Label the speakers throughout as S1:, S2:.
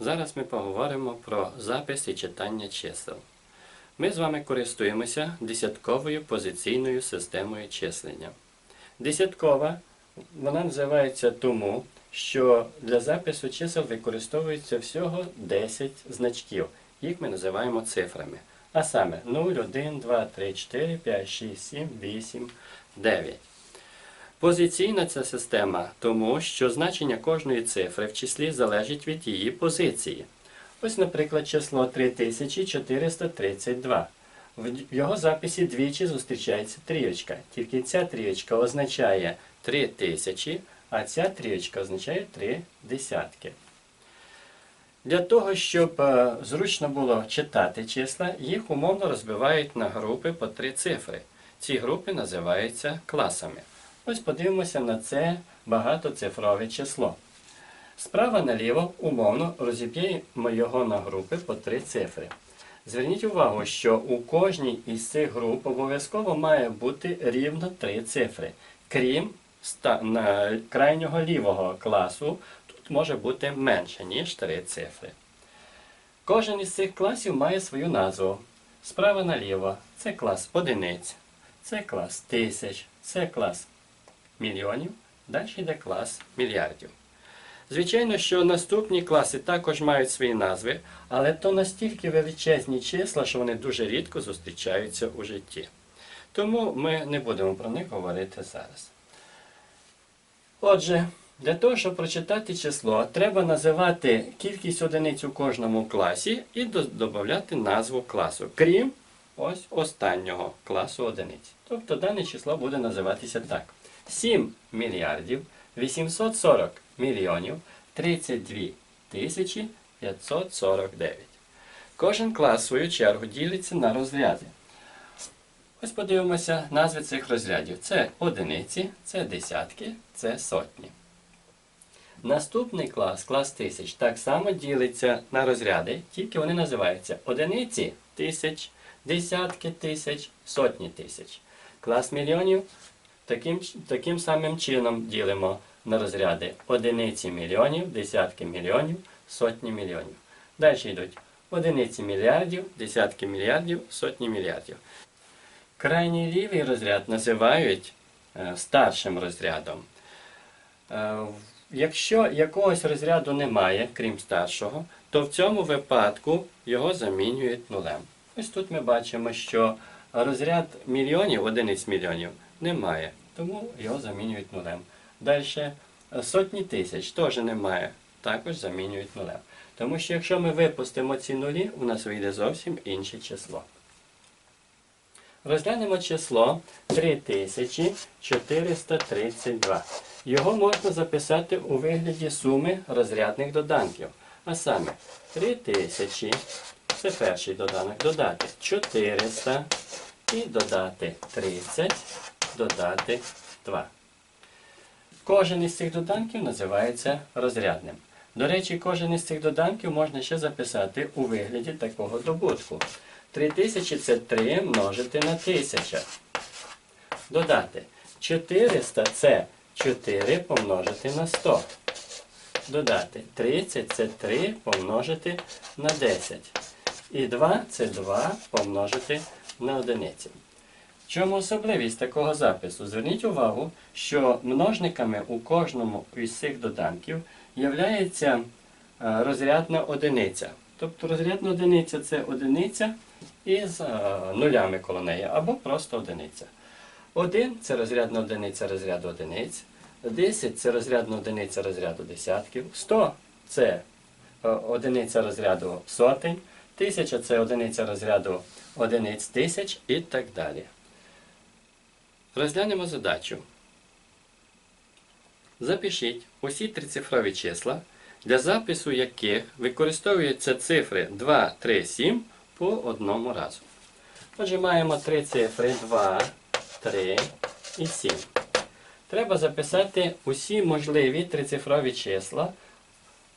S1: Зараз ми поговоримо про запис і читання чисел. Ми з вами користуємося десятковою позиційною системою числення. Десяткова вона називається тому, що для запису чисел використовується всього 10 значків. Їх ми називаємо цифрами. А саме 0, 1, 2, 3, 4, 5, 6, 7, 8, 9. Позиційна ця система тому, що значення кожної цифри в числі залежить від її позиції. Ось, наприклад, число 3432. В його записі двічі зустрічається трієчка. Тільки ця трієчка означає 3000, а ця трієчка означає 3 десятки. Для того, щоб е, зручно було читати числа, їх умовно розбивають на групи по три цифри. Ці групи називаються класами. Ось подивимося на це багатоцифрове число. Справа наліво умовно розіб'ємо його на групи по три цифри. Зверніть увагу, що у кожній із цих груп обов'язково має бути рівно три цифри. Крім крайнього лівого класу, тут може бути менше, ніж три цифри. Кожен із цих класів має свою назву. Справа наліво це клас одиниць, це клас тисяч, це клас мільйонів, далі йде клас мільярдів. Звичайно, що наступні класи також мають свої назви, але то настільки величезні числа, що вони дуже рідко зустрічаються у житті. Тому ми не будемо про них говорити зараз. Отже, для того, щоб прочитати число, треба називати кількість одиниць у кожному класі і додати назву класу, крім ось останнього класу одиниць. Тобто дане число буде називатися так: 7 мільярдів 840 мільйонів 32 тисячі 549. Кожен клас, в свою чергу, ділиться на розряди. Ось подивимося назви цих розрядів. Це одиниці, це десятки, це сотні. Наступний клас, клас тисяч, так само ділиться на розряди, тільки вони називаються одиниці тисяч, десятки тисяч, сотні тисяч. Клас мільйонів таким, таким самим чином ділимо на розряди одиниці мільйонів, десятки мільйонів, сотні мільйонів. Далі йдуть одиниці мільярдів, десятки мільярдів, сотні мільярдів. Крайній лівий розряд називають е, старшим розрядом. Е, Якщо якогось розряду немає, крім старшого, то в цьому випадку його замінюють нулем. Ось тут ми бачимо, що розряд мільйонів, одиниць мільйонів, немає, тому його замінюють нулем. Далі сотні тисяч теж немає, також замінюють нулем. Тому що якщо ми випустимо ці нулі, у нас вийде зовсім інше число. Розглянемо число 3432. Його можна записати у вигляді суми розрядних доданків. А саме 3000 це перший доданок, додати 400 і додати 30, додати 2. Кожен із цих доданків називається розрядним. До речі, кожен із цих доданків можна ще записати у вигляді такого добутку. 3000 це 3 множити на 1000. Додати 400 це 4 помножити на 100. Додати 30 це 3 помножити на 10. І 2 це 2 помножити на одиницю. В чому особливість такого запису? Зверніть увагу, що множниками у кожному із цих доданків являється е, розрядна одиниця. Тобто розрядна одиниця це одиниця із е, нулями коло неї, або просто одиниця. 1 це розрядна одиниця розряду одиниць, 10 це розрядна одиниця розряду десятків, 100 це е, одиниця розряду сотень, 1000 це одиниця розряду одиниць тисяч і так далі. Розглянемо задачу. Запишіть усі трицифрові числа, для запису яких використовуються цифри 2, 3, 7 по одному разу. Отже, маємо три цифри 2, 3 і 7. Треба записати усі можливі трицифрові числа,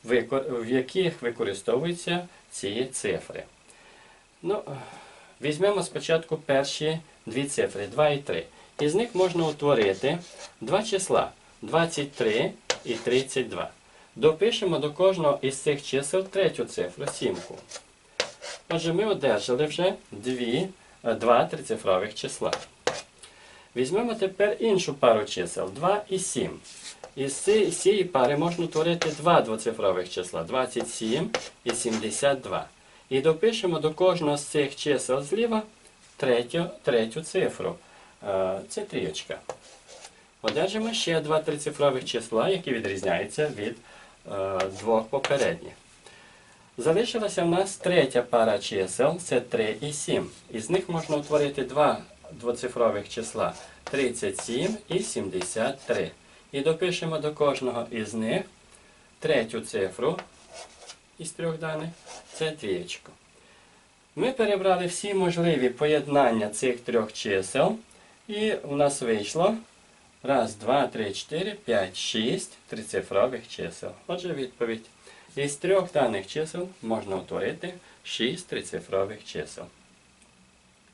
S1: в яких використовуються ці цифри. Ну, візьмемо спочатку перші дві цифри 2 і 3. Із них можна утворити два числа 23 і 32. Допишемо до кожного із цих чисел третю цифру сімку. Отже, ми одержали вже дві, два трицифрових числа. Візьмемо тепер іншу пару чисел 2 і 7. Із цієї пари можна утворити два двоцифрових числа 27 і 72. І допишемо до кожного з цих чисел зліва третю, третю цифру. Е, Це трієчка. Одержимо ще два трицифрових числа, які відрізняються від е, двох попередніх. Залишилася в нас третя пара чисел, це 3 і 7. Із них можна утворити два двоцифрових числа 37 і 73. І допишемо до кожного із них третю цифру із трьох даних це двієчко. Ми перебрали всі можливі поєднання цих трьох чисел, і у нас вийшло раз, два, три, чотири, п'ять, шість трицифрових чисел. Отже, відповідь. Із трьох даних чисел можна утворити шість трицифрових чисел.